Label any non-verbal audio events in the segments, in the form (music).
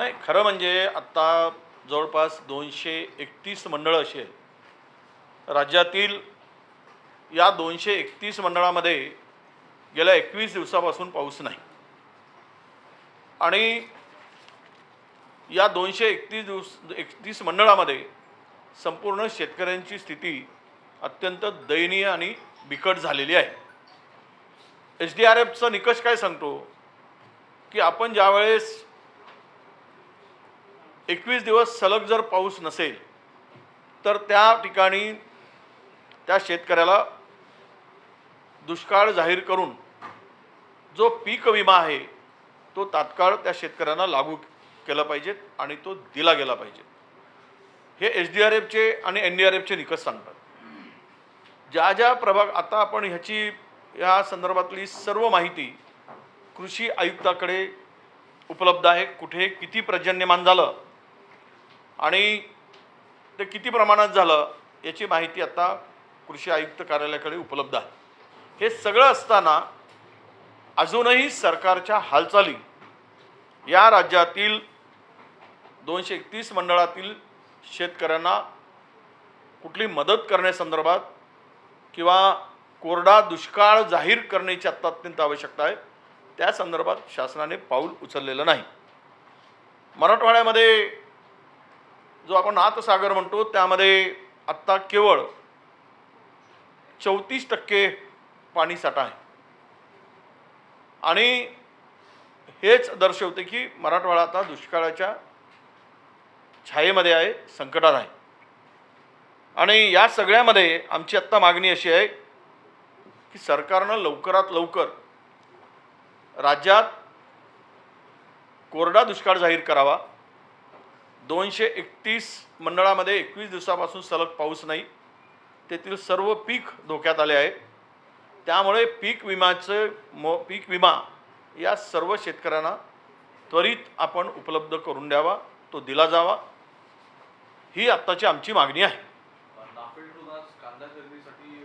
नाही खरं म्हणजे आत्ता जवळपास दोनशे एकतीस मंडळं अशी आहेत. राज्यातील या दोनशे एकतीस मंडळामध्ये गेल्या एकवीस दिवसापासून पाऊस नाही. आणि या दोनशे एकतीस दिवस एकतीस मंडळामध्ये संपूर्ण शेतकऱ्यांची स्थिती अत्यंत दयनीय आणि बिकट झालेली आहे. एच डी आर एफचा निकष काय सांगतो? की आपण ज्यावेळेस एकवीस दिवस सलग जर पाऊस नसेल तर त्या ठिकाणी त्या शेतकऱ्याला दुष्काळ जाहीर करून जो पीक विमा आहे तो तात्काळ त्या शेतकऱ्यांना लागू केला पाहिजे आणि तो दिला गेला पाहिजे. हे एच डी आर एफचे आणि एन डी आर एफचे निकष सांगतात. ज्या ज्या प्रभाग आता आपण ह्याची या संदर्भातली सर्व माहिती कृषी आयुक्ताकडे उपलब्ध आहे. कुठे किती पर्जन्यमान झालं आणि ते किती प्रमाणात झालं याची माहिती आता कृषी आयुक्त कार्यालयाकडे उपलब्ध आहे. हे सगळं असताना अजूनही सरकारच्या हालचाली या राज्यातील दोनशे एकतीस मंडळातील शेतकऱ्यांना कुठली मदत करण्यासंदर्भात किंवा कोरडा दुष्काळ जाहीर करण्याची आत्ता अत्यंत आवश्यकता आहे. त्या संदर्भात शासनाने पाऊल उचललेलं नाही. मराठवाड्यामध्ये जो आपण नाथसागर म्हणतो त्यामध्ये आत्ता केवळ चौतीस टक्के पाणी साठा आहे. आणि हेच दर्शवते की मराठवाडा आता दुष्काळाच्या छायेमध्ये आहे संकटात आहे. आणि या सगळ्यामध्ये आमची आत्ता मागणी अशी आहे की सरकारनं लवकरात लवकर राज्यात कोरडा दुष्काळ जाहीर करावा. दोनशे एकतीस मंडळामध्ये एकवीस दिवसापासून सलग पाऊस नाही. तेथील सर्व पीक धोक्यात आले आहे. त्यामुळे पीक विम्याचं मो पीक विमा या सर्व शेतकऱ्यांना त्वरित आपण उपलब्ध करून द्यावा तो दिला जावा. ही आत्ताची आमची मागणी आहे. कांदा खरेदीसाठी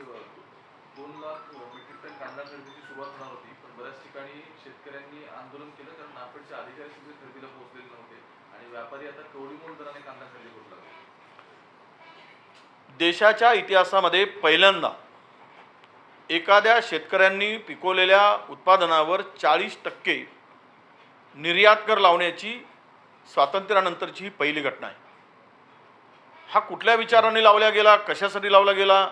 दोन लाख मेट्रिक टन कांदा खरेदीची सुरुवात होणार ठिकाणी शेतकऱ्यांनी आंदोलन केलं कारण नाफेडचे अधिकारी सुद्धा खरेदीला पोहोचलेले नव्हते. आणि व्यापारी आता कवडीमोल दराने कांदा खरेदी करू लागले. देशाच्या इतिहासामध्ये पहिल्यांदा एखाद्या शेतकऱ्यांनी पिकवलेल्या उत्पादनावर चाळीस टक्के निर्यात कर लावण्याची स्वातंत्र्यानंतरची ही पहिली घटना आहे. हा कुठल्या विचाराने लावला गेला? कशासाठी लावला गेला?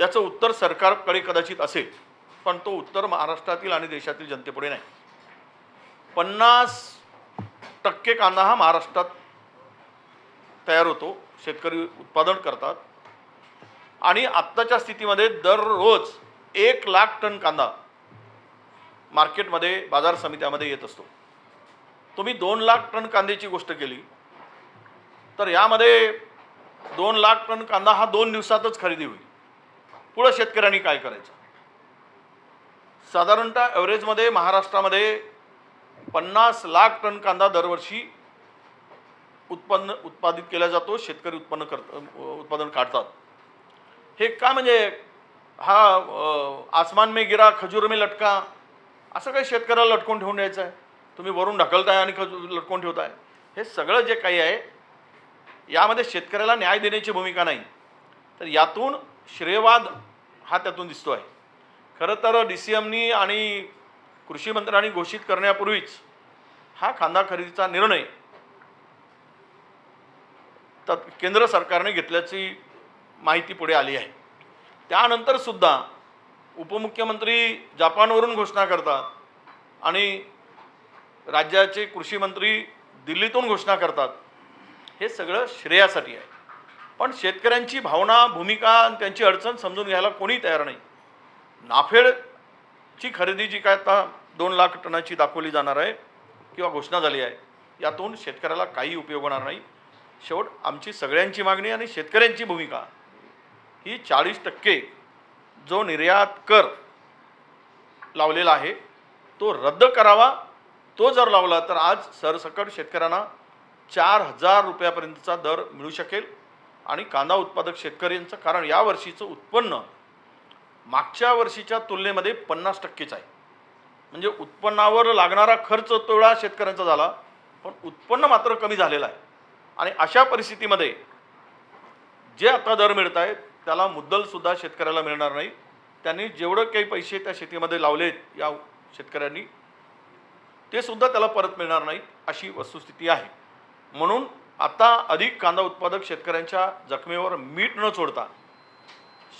याचं उत्तर सरकारकडे कदाचित असेल. पण तो उत्तर महाराष्ट्रातील आणि देशातील जनतेपुढे नाही. पन्नास टक्के कांदा हा महाराष्ट्रात तयार होतो शेतकरी उत्पादन करतात. आणि आत्ताच्या स्थितीमध्ये दररोज एक लाख टन कांदा मार्केटमध्ये बाजार समित्यामध्ये येत असतो. तुम्ही दोन लाख टन कांद्याची गोष्ट केली तर यामध्ये दोन लाख टन कांदा हा दोन दिवसातच खरेदी होईल. पुढं शेतकऱ्यांनी काय करायचं? साधारणतः ॲव्हरेजमध्ये महाराष्ट्रामध्ये पन्नास लाख टन कांदा दरवर्षी उत्पन्न उत्पादित केला जातो शेतकरी उत्पन्न करत उत्पादन काढतात. हे का म्हणजे हा आसमान में गिरा खजूर में लटका असं काही शेतकऱ्याला लटकून ठेवून द्यायचं आहे? तुम्ही वरून ढकलताय आणि खजूर लटकून ठेवताय. हे सगळं जे काही आहे यामध्ये शेतकऱ्याला न्याय देण्याची भूमिका नाही. तर यातून श्रेयवाद हा त्यातून दिसतो आहे खरं तर डी सी एमनी आणि कृषी मंत्र्यांनी घोषित करण्यापूर्वीच हा कांदा खरेदीचा निर्णय तर केंद्र सरकारने घेतल्याची माहिती पुढे आली आहे. त्यानंतर सुद्धा उपमुख्यमंत्री जपानवरून घोषणा करतात आणि राज्याचे कृषी मंत्री दिल्लीतून घोषणा करतात. हे सगळं श्रेयासाठी आहे. पण शेतकऱ्यांची भावना भूमिका आणि त्यांची अडचण समजून घ्यायला कोणी तयार नाही. नाफेडची खरेदी जी काय आता दोन लाख टनाची दाखवली जाणार आहे किंवा घोषणा झाली आहे यातून शेतकऱ्याला काही उपयोग होणार नाही. शेवट आमची सगळ्यांची मागणी आणि शेतकऱ्यांची भूमिका ही चाळीस टक्के जो निर्यात कर लावलेला आहे तो रद्द करावा. तो जर लावला तर आज सरसकट शेतकऱ्यांना चार हजार रुपयापर्यंतचा दर मिळू शकेल. आणि कांदा उत्पादक शेतकऱ्यांचं कारण यावर्षीचं उत्पन्न मागच्या वर्षीच्या तुलनेमध्ये पन्नास टक्केच आहे. म्हणजे उत्पन्नावर लागणारा खर्च तेवढा शेतकऱ्यांचा झाला पण उत्पन्न मात्र कमी झालेलं आहे. आणि अशा परिस्थितीमध्ये जे आता दर मिळत आहेत त्याला मुद्दलसुद्धा शेतकऱ्याला मिळणार नाही. त्यांनी जेवढं काही पैसे त्या शेतीमध्ये लावलेत या शेतकऱ्यांनी ते सुद्धा त्याला परत मिळणार नाही अशी वस्तुस्थिती आहे. म्हणून आता अधिक कांदा उत्पादक शेतकऱ्यांच्या जखमेवर मीठ न सोडता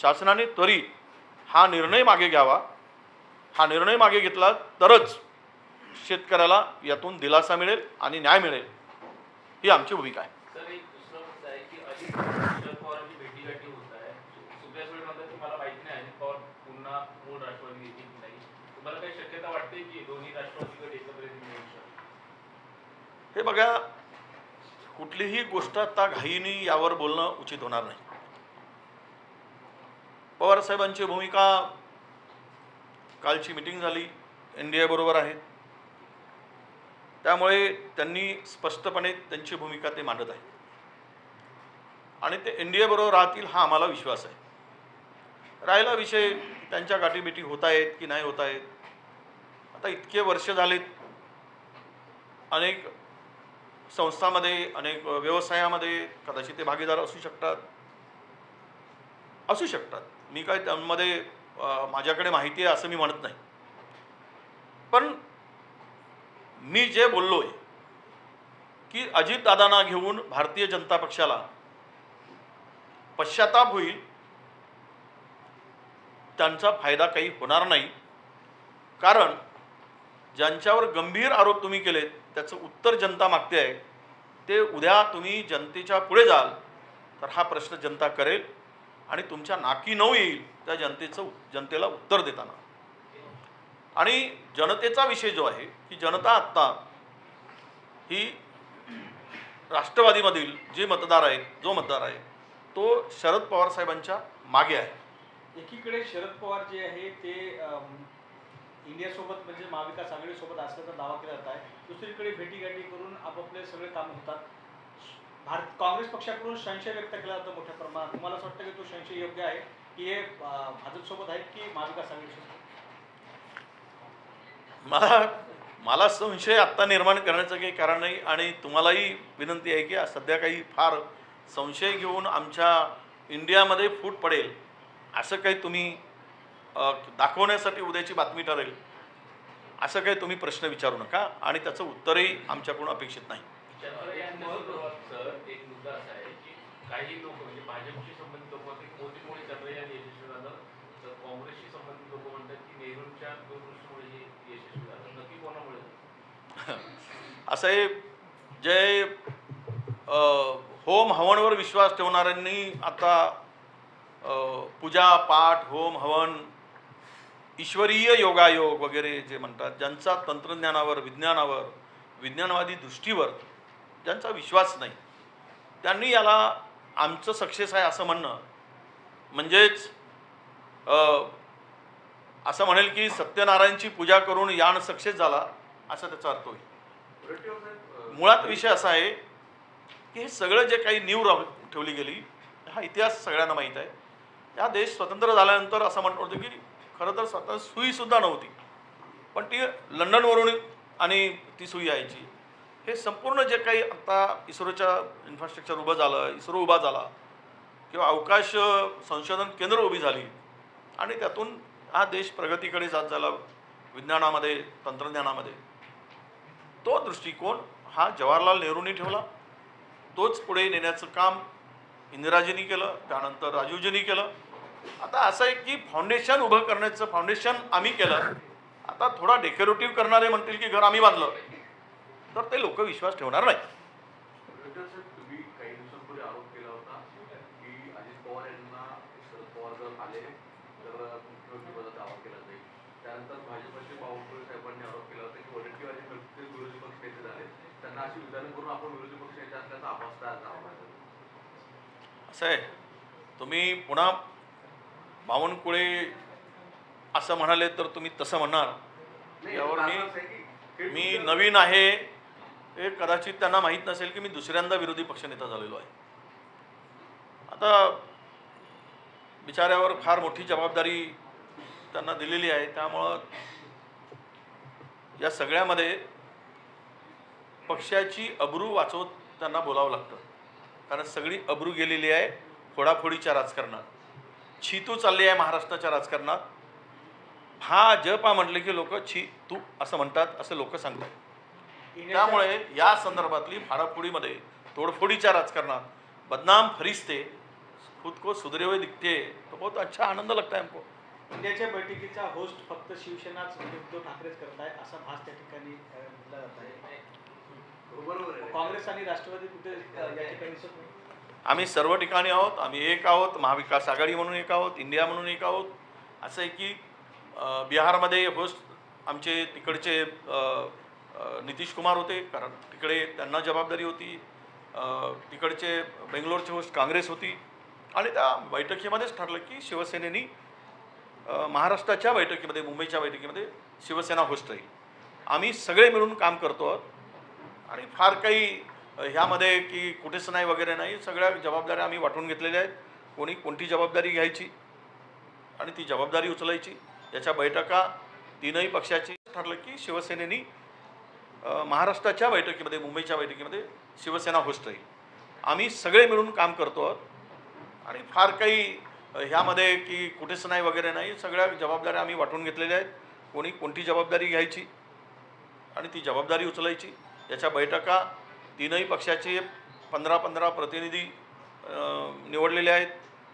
शासनाने त्वरित हा निर्णय मागे घ्यावा. हा निर्णय मागे घेतला तरच शेतकऱ्याला यातून दिलासा मिळेल आणि न्याय मिळेल. ही आमची भूमिका आहे. हे बघा कुठलीही गोष्ट आता घाईनी यावर बोलणं उचित होणार नाही. पवारसाहेबांची भूमिका कालची मिटिंग झाली एन डी बरोबर आहे. त्यामुळे त्यांनी स्पष्टपणे त्यांची भूमिका ते मांडत आहेत. आणि ते एन डी बरोबर राहतील हा आम्हाला विश्वास आहे. राहिला विषय त्यांच्या गाठीबिटी होत आहेत की नाही होत आहेत. आता इतके वर्ष झालेत अनेक संस्थामध्ये अनेक व्यवसायामध्ये कदाचित ते भागीदार असू शकतात. असू शकतात. मी काय त्यामध्ये माझ्याकडे माहिती आहे असं मी म्हणत नाही. पण मी जे बोललो आहे की अजितदादांना घेऊन भारतीय जनता पक्षाला पश्चाताप होईल त्यांचा फायदा काही होणार नाही. कारण ज्यांच्यावर गंभीर आरोप तुम्ही केलेत त्याचं उत्तर जनता मागते आहे. ते उद्या तुम्ही जनतेच्या पुढे जाल तर हा प्रश्न जनता करेल. आणि तुमच्या नाकी नऊ येईल त्या जनतेचं जनतेला उत्तर देताना. आणि जनतेचा विषय जो आहे की जनता आत्ता ही राष्ट्रवादीमधील जे मतदार आहेत जो मतदार आहे तो शरद पवार साहेबांच्या मागे आहे. एकीकडे शरद पवार जे आहे ते इंडियासोबत म्हणजे महाविकास आघाडीसोबत असल्याचा दावा केला जात आहे. दुसरीकडे भेटीगाठी करून आपापले सगळे काम होतात. भारत काँग्रेस पक्षाकडून संशय व्यक्त केला जातो मोठ्या प्रमाणात. तुम्हाला असं वाटतं की तो संशय योग्य आहे? की हे भाजपसोबत आहेत की महाविकास आघाडीसोबत मला मला संशय आत्ता निर्माण करण्याचं काही कारण नाही आणि तुम्हालाही विनंती आहे की सध्या काही फार संशय घेऊन आमच्या इंडियामध्ये फूट पडेल असं काही तुम्ही दाखवण्यासाठी उद्याची बातमी ठरेल असं काही तुम्ही प्रश्न विचारू नका आणि त्याचं उत्तरही आमच्याकडून अपेक्षित नाही चंद्र यांच्या संदर्भात सर एक मुद्दा असा आहे की काही लोक म्हणजे भाजपशी संबंधित लोक म्हणतात की मोदीमुळे चंद्रयान यशस्वी झालं. तर काँग्रेसशी संबंधित लोक म्हणतात की नेहरूंच्या दूरदृष्टीमुळे हे यशस्वी झालं. नक्की कोणामुळे? (laughs) असं हे जे होम हवनवर विश्वास ठेवणाऱ्यांनी आता पूजा पाठ होम हवन ईश्वरीय योगायोग वगैरे जे म्हणतात ज्यांचा तंत्रज्ञानावर विज्ञानावर विज्ञानवादी दृष्टीवर ज्यांचा विश्वास नाही त्यांनी याला आमचं सक्सेस आहे असं म्हणणं. म्हणजेच असं म्हणेल की सत्यनारायणची पूजा करून यान सक्सेस झाला असा त्याचा अर्थ होईल. मुळात विषय असा आहे की हे सगळं जे काही नीव राह ठेवली गेली हा इतिहास सगळ्यांना माहीत आहे. हा देश स्वतंत्र झाल्यानंतर असं म्हणत होतं की खरं तर स्वतः सुईसुद्धा नव्हती. पण ती लंडनवरून आणि ती सुई यायची. हे संपूर्ण जे काही आता इस्रोच्या इन्फ्रास्ट्रक्चर उभं झालं इस्रो उभा झाला किंवा अवकाश संशोधन केंद्र उभी झाली आणि त्यातून हा देश प्रगतीकडे जात झाला विज्ञानामध्ये तंत्रज्ञानामध्ये. तो दृष्टिकोन हा जवाहरलाल नेहरूंनी ठेवला. तोच पुढे नेण्याचं काम इंदिराजींनी केलं त्यानंतर राजीवजींनी केलं. आता असं आहे की फाउंडेशन उभं करण्याचं फाउंडेशन आम्ही केलं. आता थोडा डेकोरेटिव्ह करणारे म्हणतील की घर आम्ही बांधलं. तर ते लोक विश्वास ठेवणार नाही असं आहे. तुम्ही पुन्हा बावनकुळे असं म्हणाले तर तुम्ही तसं म्हणणार. यावर मी- मी नवीन आहे. हे कदाचित त्यांना माहीत नसेल की मी दुसऱ्यांदा विरोधी पक्षनेता झालेलो आहे. आता बिचाऱ्यावर फार मोठी जबाबदारी त्यांना दिलेली आहे. त्यामुळं या सगळ्यामध्ये पक्षाची अब्रू वाचवत त्यांना बोलावं लागतं. कारण सगळी अब्रू गेलेली आहे फोडाफोडीच्या राजकारणात. छितू चालली आहे महाराष्ट्राच्या राजकारणात. हा जपा म्हटलं की लोक छी तू असं म्हणतात असं लोक सांगतात. त्यामुळे या संदर्भातली फाडाफोडीमध्ये तोडफोडीच्या राजकारणात बदनाम फरिश्ते खुद को सुधरे हुए दिखते. तो बहुत अच्छा आनंद लगता है हमको. इंडियाच्या बैठकीचा होस्ट फक्त शिवसेनाच म्हणजे उद्धव ठाकरेच करत आहे असा भास त्या ठिकाणी अ, म्हटला जात आहे. काँग्रेस आणि राष्ट्रवादी कुठे या ठिकाणी आम्ही सर्व ठिकाणी आहोत आम्ही एक आहोत महाविकास आघाडी म्हणून एक आहोत इंडिया म्हणून एक आहोत. असं आहे की बिहारमध्ये होस्ट आमचे तिकडचे नितीश कुमार होते कारण तिकडे त्यांना जबाबदारी होती. तिकडचे बेंगलोरचे होस्ट काँग्रेस होती. आणि त्या बैठकीमध्येच ठरलं की शिवसेनेनी महाराष्ट्राच्या बैठकीमध्ये मुंबईच्या बैठकीमध्ये शिवसेना होस्ट राहील. आम्ही सगळे मिळून काम करतो आहोत. आणि फार काही ह्यामध्ये की कुठेच नाही वगैरे नाही सगळ्या जबाबदाऱ्या आम्ही वाटून घेतलेल्या आहेत. कोणी कोणती जबाबदारी घ्यायची? आणि ती जबाबदारी उचलायची. याच्या बैठका तीनही पक्षाची ठरलं की शिवसेनेनी महाराष्ट्राच्या बैठकीमध्ये मुंबईच्या बैठकीमध्ये शिवसेना होस्ट राहील. आम्ही सगळे मिळून काम करतो आहोत. आणि फार काही ह्यामध्ये की कुठेच नाही वगैरे नाही सगळ्या जबाबदाऱ्या आम्ही वाटून घेतलेल्या आहेत. कोणी कोणती जबाबदारी घ्यायची आणि ती जबाबदारी उचलायची याच्या बैठका तीनही पक्षाचे पंधरा पंधरा प्रतिनिधी निवडलेले आहेत.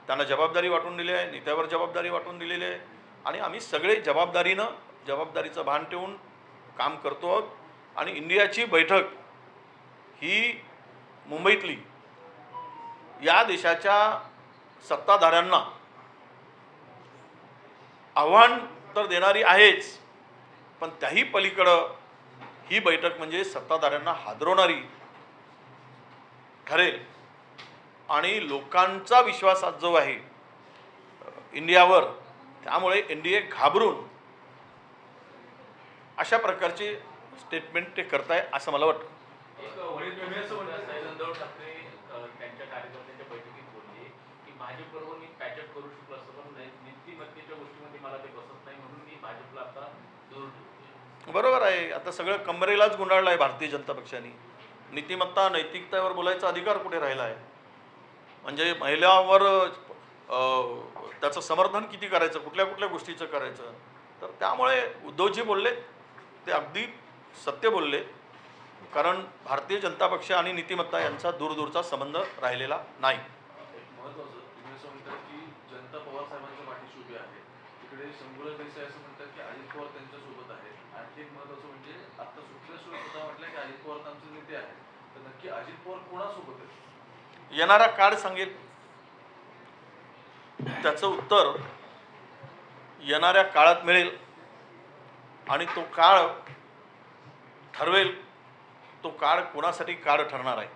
त्यांना जबाबदारी वाटून दिली आहे नेत्यावर जबाबदारी वाटून दिलेली आहे. आणि आम्ही सगळे जबाबदारीनं जबाबदारीचं भान ठेवून काम करतो आहोत. आणि इंडियाची बैठक ही मुंबईतली या देशाच्या सत्ताधाऱ्यांना आव्हान तर देणारी आहेच पण त्याही पलीकडं ही बैठक म्हणजे सत्ताधाऱ्यांना हादरवणारी ठरेल. आणि लोकांचा विश्वास आज जो आहे इंडियावर त्यामुळे एन डी ए घाबरून अशा प्रकारचे स्टेटमेंट ते करताय असं मला वाटतं. बरोबर आहे. आता सगळं कमरेलाच गुंडाळलं आहे भारतीय जनता पक्षाने. नीतिमत्ता नैतिकतेवर बोलायचा अधिकार कुठे राहिला आहे म्हणजे महिलावर त्याचं समर्थन किती करायचं? कुठल्या कुठल्या गोष्टीचं करायचं? तर त्यामुळे उद्धवजी बोलले ते अगदी सत्य बोलले. कारण भारतीय जनता पक्ष आणि नीतिमत्ता यांचा दूरदूरचा संबंध राहिलेला नाही. एक महत्वाचं तुम्ही असं म्हणतात की जनता पवार साहेबांच्या पाठीशी उभी आहे. तिकडे शंभूराज देसाई असं म्हणतात की अजित पवार त्यांच्यासोबत आहेत आणखी एक महत्वाचं म्हणजे आता सुटल्याशिवाय स्वतः म्हटलं की अजित पवार तर आमचे नेते आहेत. तर नक्की अजित पवार कोणासोबत आहेत? येणारा काळ सांगेल. त्याचं उत्तर येणाऱ्या काळात मिळेल. आणि तो काळ ठरवेल. तो काळ कोणासाठी काळ ठरणार आहे?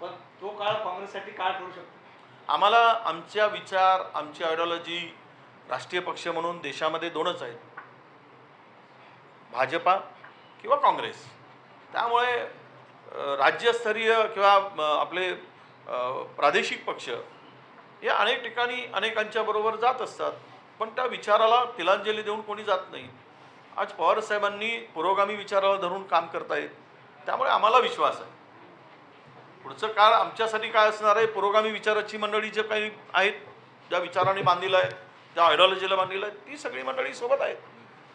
पण तो काळ काँग्रेससाठी काळ ठरू शकतो. आम्हाला आमच्या विचार आमची आयडिओलॉजी राष्ट्रीय पक्ष म्हणून देशामध्ये दोनच आहेत. भाजपा किंवा काँग्रेस. त्यामुळे राज्यस्तरीय किंवा आपले प्रादेशिक पक्ष हे अनेक ठिकाणी अनेकांच्या बरोबर जात असतात. पण त्या विचाराला तिलांजली देऊन कोणी जात नाही. आज पवारसाहेबांनी पुरोगामी विचाराला धरून काम करतायत. त्यामुळे आम्हाला विश्वास आहे. पुढचं काळ आमच्यासाठी काय असणार आहे? पुरोगामी विचाराची मंडळी जे काही आहेत ज्या विचाराने बांधलेलं आहे ज्या आयडिओलॉजीला बांधलेलं आहे ती सगळी मंडळी सोबत आहेत.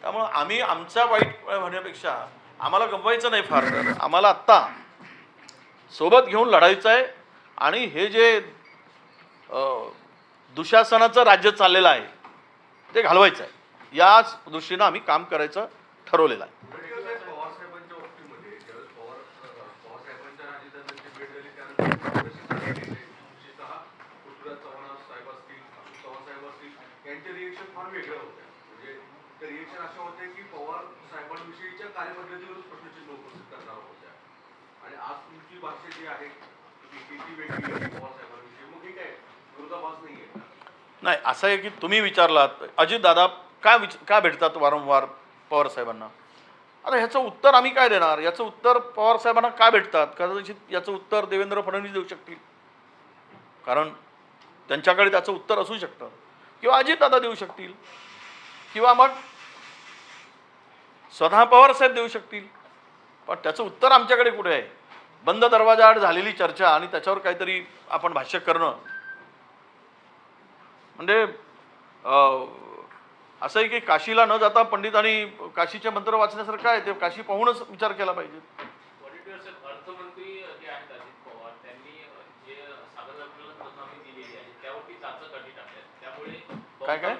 त्यामुळं आम्ही आमचा वाईट म्हणण्यापेक्षा आम्हाला गमवायचं नाही फार आम्हाला आत्ता सोबत घेऊन लढायचं आहे आणि हे जे दुशासनाचं राज्य चाललेलं आहे ते घालवायचं आहे. याच दृष्टीनं आम्ही काम करायचं ठरवलेलं आहे. नाही असं आहे की तुम्ही विचारलात. अजितदादा काय विच का भेटतात वारंवार पवार साहेबांना? आता ह्याचं उत्तर आम्ही काय देणार? याचं उत्तर पवार साहेबांना का भेटतात? कदाचित याचं उत्तर देवेंद्र फडणवीस देऊ शकतील. कारण त्यांच्याकडे त्याचं उत्तर असू शकतं. किंवा अजितदादा देऊ शकतील. किंवा मग स्वतः पवारसाहेब देऊ शकतील. पण त्याचं उत्तर आमच्याकडे कुठे आहे? बंद दरवाजाआड झालेली चर्चा आणि त्याच्यावर काहीतरी आपण भाष्य करणं. म्हणजे असं आहे की काशीला न जाता पंडितांनी काशीचे मंत्र वाचण्यासारखं आहे ते काशी पाहूनच विचार केला पाहिजे. काय काय?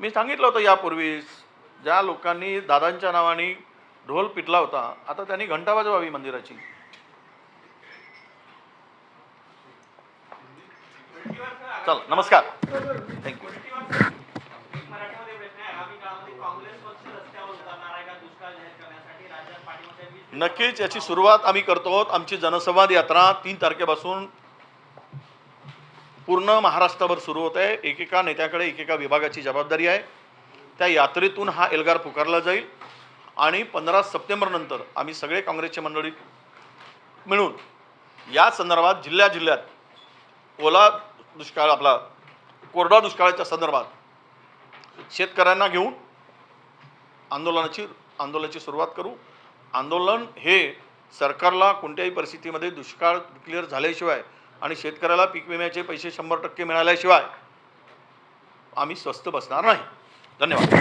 मी सांगितलं होतं यापूर्वीच ज्या लोकांनी दादांच्या नावाने ढोल पिटला होता आता त्यांनी घंटा वाजवावी मंदिराची चल नमस्कार थँक्यू मराठीमध्ये प्रश्न आहे आगामी काळामध्ये काँग्रेस पक्ष रस्त्यावर उतरणार आहे का दुष्काळ जाहीर करण्यासाठी चल नमस्कार. थँक्यू नक्कीच याची सुरुवात आम्ही करतो आमची जनसंवाद यात्रा तीन तारखेपासून पूर्ण महाराष्ट्रभर सुरू होत आहे. एकेका नेत्याकडे एकेका विभागाची जबाबदारी आहे. त्या यात्रेतून हा एल्गार पुकारला जाईल आणि पंधरा सप्टेंबरनंतर आम्ही सगळे काँग्रेसचे मंडळी मिळून या संदर्भात जिल्ह्या जिल्ह्यात ओला दुष्काळ आपला कोरडा दुष्काळाच्या संदर्भात शेतकऱ्यांना घेऊन आंदोलनाची आंदोलनाची सुरुवात करू. आंदोलन हे सरकारला कोणत्याही परिस्थितीमध्ये दुष्काळ क्लिअर झाल्याशिवाय आणि शेतकऱ्याला पीक विम्याचे पैसे शंभर टक्के मिळाल्याशिवाय आम्ही स्वस्त बसणार नाही. धन्यवाद.